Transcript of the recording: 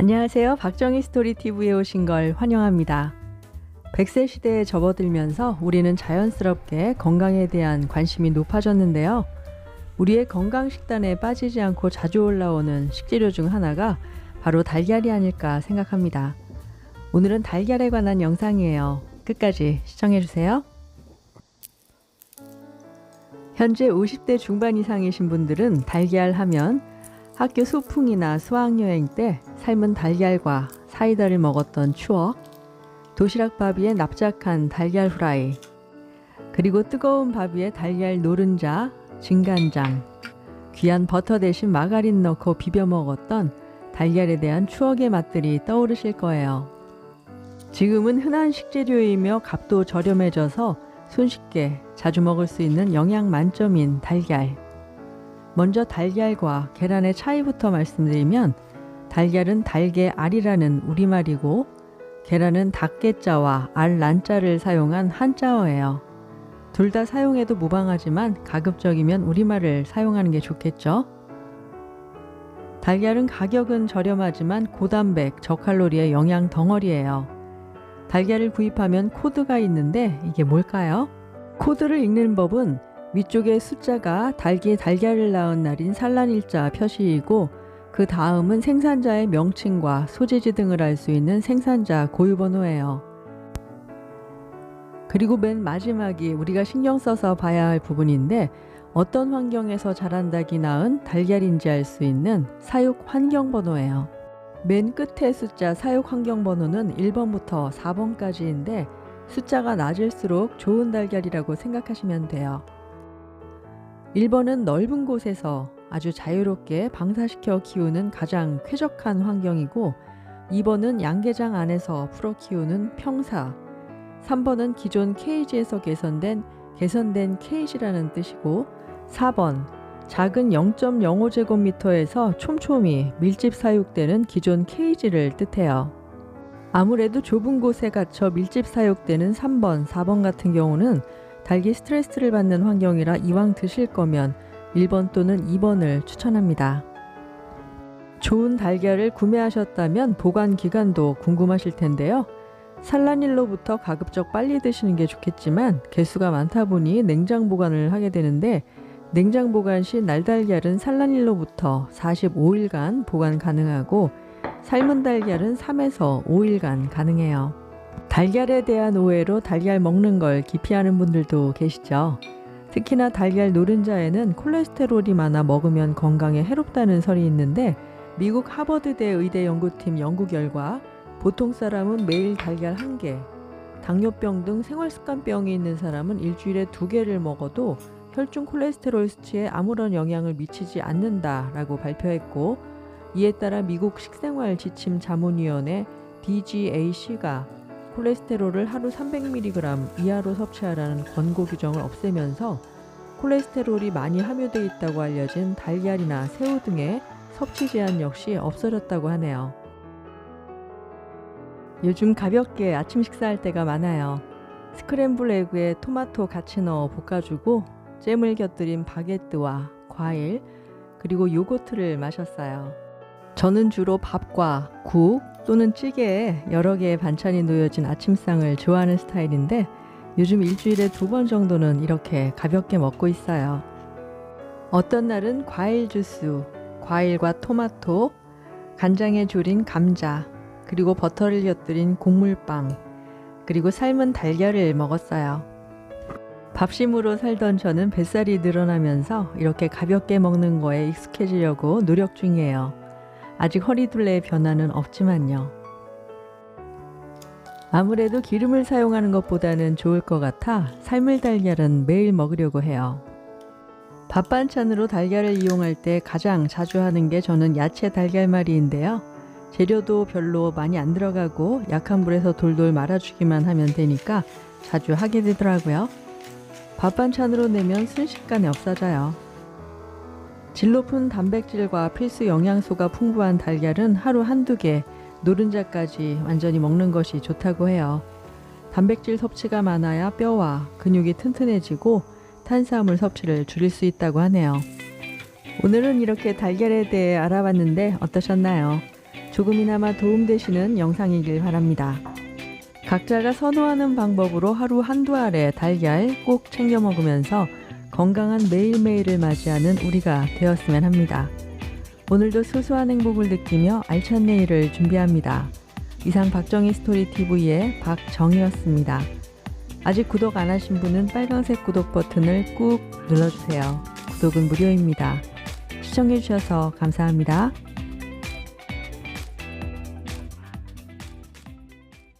안녕하세요. 박정희 스토리TV에 오신 걸 환영합니다. 100세 시대에 접어들면서 우리는 자연스럽게 건강에 대한 관심이 높아졌는데요. 우리의 건강 식단에 빠지지 않고 자주 올라오는 식재료 중 하나가 바로 달걀이 아닐까 생각합니다. 오늘은 달걀에 관한 영상이에요. 끝까지 시청해 주세요. 현재 50대 중반 이상이신 분들은 달걀 하면 학교 소풍이나 수학여행 때 삶은 달걀과 사이다를 먹었던 추억, 도시락 밥 위에 납작한 달걀 후라이, 그리고 뜨거운 밥 위에 달걀 노른자, 진간장, 귀한 버터 대신 마가린 넣고 비벼 먹었던 달걀에 대한 추억의 맛들이 떠오르실 거예요. 지금은 흔한 식재료이며 값도 저렴해져서 손쉽게 자주 먹을 수 있는 영양 만점인 달걀. 먼저 달걀과 계란의 차이부터 말씀드리면 달걀은 달개 알이라는 우리말이고 계란은 닭개자와 알 난자를 사용한 한자어예요. 둘 다 사용해도 무방하지만 가급적이면 우리말을 사용하는 게 좋겠죠. 달걀은 가격은 저렴하지만 고단백, 저칼로리의 영양 덩어리예요. 달걀을 구입하면 코드가 있는데 이게 뭘까요? 코드를 읽는 법은 위쪽에 숫자가 달기에 달걀을 낳은 날인 산란일자 표시이고 그 다음은 생산자의 명칭과 소재지 등을 알 수 있는 생산자 고유번호예요. 그리고 맨 마지막이 우리가 신경 써서 봐야 할 부분인데 어떤 환경에서 자란 닭이 낳은 달걀인지 알 수 있는 사육 환경 번호예요. 맨 끝에 숫자 사육 환경 번호는 1번부터 4번까지인데 숫자가 낮을수록 좋은 달걀이라고 생각하시면 돼요. 1번은 넓은 곳에서 아주 자유롭게 방사시켜 키우는 가장 쾌적한 환경이고 2번은 양계장 안에서 풀어 키우는 평사 3번은 기존 케이지에서 개선된 개선된 케이지라는 뜻이고 4번 작은 0.05제곱미터에서 촘촘히 밀집 사육되는 기존 케이지를 뜻해요. 아무래도 좁은 곳에 갇혀 밀집 사육되는 3번, 4번 같은 경우는 닭이 스트레스를 받는 환경이라 이왕 드실 거면 1번 또는 2번을 추천합니다. 좋은 달걀을 구매하셨다면 보관 기간도 궁금하실 텐데요. 산란일로부터 가급적 빨리 드시는 게 좋겠지만 개수가 많다 보니 냉장 보관을 하게 되는데 냉장 보관 시 날달걀은 산란일로부터 45일간 보관 가능하고 삶은 달걀은 3에서 5일간 가능해요. 달걀에 대한 오해로 달걀 먹는 걸 기피하는 분들도 계시죠. 특히나 달걀 노른자에는 콜레스테롤이 많아 먹으면 건강에 해롭다는 설이 있는데 미국 하버드대 의대 연구팀 연구 결과 보통 사람은 매일 달걀 한 개, 당뇨병 등 생활습관병이 있는 사람은 일주일에 두 개를 먹어도 혈중 콜레스테롤 수치에 아무런 영향을 미치지 않는다라고 발표했고 이에 따라 미국 식생활 지침 자문위원회 DGAC가 콜레스테롤을 하루 300mg 이하로 섭취하라는 권고 규정을 없애면서 콜레스테롤이 많이 함유되어 있다고 알려진 달걀이나 새우 등의 섭취 제한 역시 없어졌다고 하네요. 요즘 가볍게 아침 식사할 때가 많아요. 스크램블 에그에 토마토 같이 넣어 볶아주고 잼을 곁들인 바게트와 과일 그리고 요거트를 마셨어요. 저는 주로 밥과 국 또는 찌개에 여러 개의 반찬이 놓여진 아침상을 좋아하는 스타일인데 요즘 일주일에 두 번 정도는 이렇게 가볍게 먹고 있어요. 어떤 날은 과일 주스, 과일과 토마토, 간장에 졸인 감자, 그리고 버터를 곁들인 곡물빵, 그리고 삶은 달걀을 먹었어요. 밥심으로 살던 저는 뱃살이 늘어나면서 이렇게 가볍게 먹는 거에 익숙해지려고 노력 중이에요. 아직 허리둘레의 변화는 없지만요. 아무래도 기름을 사용하는 것보다는 좋을 것 같아 삶을 달걀은 매일 먹으려고 해요. 밥 반찬으로 달걀을 이용할 때 가장 자주 하는 게 저는 야채 달걀말이인데요. 재료도 별로 많이 안 들어가고 약한 불에서 돌돌 말아주기만 하면 되니까 자주 하게 되더라고요. 밥 반찬으로 내면 순식간에 없어져요. 질 높은 단백질과 필수 영양소가 풍부한 달걀은 하루 한두 개, 노른자까지 완전히 먹는 것이 좋다고 해요. 단백질 섭취가 많아야 뼈와 근육이 튼튼해지고 탄수화물 섭취를 줄일 수 있다고 하네요. 오늘은 이렇게 달걀에 대해 알아봤는데 어떠셨나요? 조금이나마 도움되시는 영상이길 바랍니다. 각자가 선호하는 방법으로 하루 한두 알의 달걀 꼭 챙겨 먹으면서 건강한 매일매일을 맞이하는 우리가 되었으면 합니다. 오늘도 소소한 행복을 느끼며 알찬 내일을 준비합니다. 이상 박정희 스토리 TV의 박정희였습니다. 아직 구독 안 하신 분은 빨간색 구독 버튼을 꾹 눌러주세요. 구독은 무료입니다. 시청해주셔서 감사합니다.